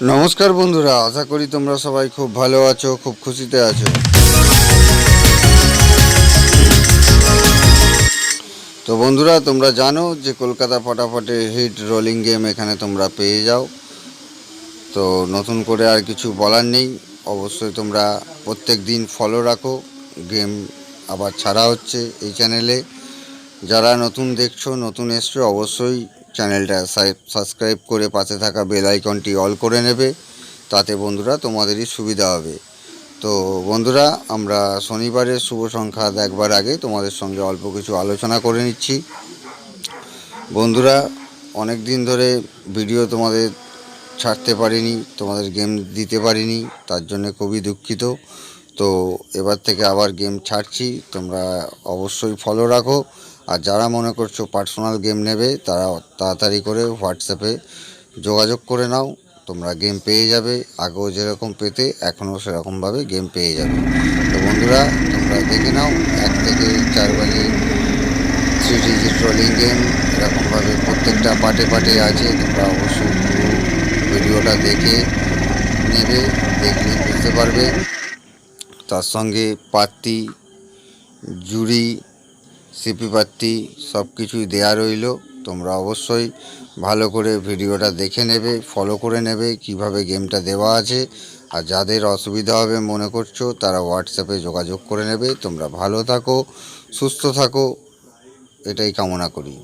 নমস্কার বন্ধুরা, আশা করি তোমরা সবাই খুব ভালো আছো, খুব খুশিতে আছো। তো বন্ধুরা, তোমরা জানো যে কলকাতা ফটাফটে হিট রোলিং গেম এখানে তোমরা পেয়ে যাও। তো নতুন করে আর কিছু বলার নেই, অবশ্যই তোমরা প্রত্যেক দিন ফলো রাখো। গেম আবার ছাড়া হচ্ছে এই চ্যানেলে যারা নতুন দেখছ, নতুন এসছো, অবশ্যই চ্যানেলটা সাবস্ক্রাইব করে পাশে থাকা বেল আইকনটি অল করে নেবে। তাতে বন্ধুরা তোমাদেরই সুবিধা হবে। তো বন্ধুরা, আমরা শনিবারের শুভ সংখ্যা দেখবার আগে তোমাদের সঙ্গে অল্প কিছু আলোচনা করে নিচ্ছি। বন্ধুরা অনেক দিন ধরে ভিডিও তোমাদের ছাড়তে পারিনি, তোমাদের গেম দিতে পারিনি, তার জন্য খুবই দুঃখিত। তো এবার থেকে আবার গেম ছাড়ছি, তোমরা অবশ্যই ফলো রাখো। আর যারা মনে করছ পার্সোনাল গেম নেবে, তারা তাড়াতাড়ি করে হোয়াটসঅ্যাপে যোগাযোগ করে নাও, তোমরা গেম পেয়ে যাবে। আগেও যেরকম পেতে, এখনও সেরকমভাবে গেম পেয়ে যাবে। তো বন্ধুরা, তোমরা দেখে নাও, এক থেকে চার বাজে থ্রি ডিজিট রোলিং গেম এরকমভাবে প্রত্যেকটা পার্টে পার্টে আছে, তোমরা অবশ্যই ভিডিওটা দেখে নেবে, দেখলে বুঝতে পারবে। তার সঙ্গে পাত্তি জুড়ি সিপি পাত্তি সব কিছুই দেয়া রইল। তোমরা অবশ্যই ভালো করে ভিডিওটা দেখে নেবে ফলো করে নেবে কীভাবে গেমটা দেওয়া আছে। আর যাদের অসুবিধা হবে মনে করছ, তারা হোয়াটসঅ্যাপে যোগাযোগ করে নেবে। তোমরা ভালো থাকো, সুস্থ থাকো, এটাই কামনা করি।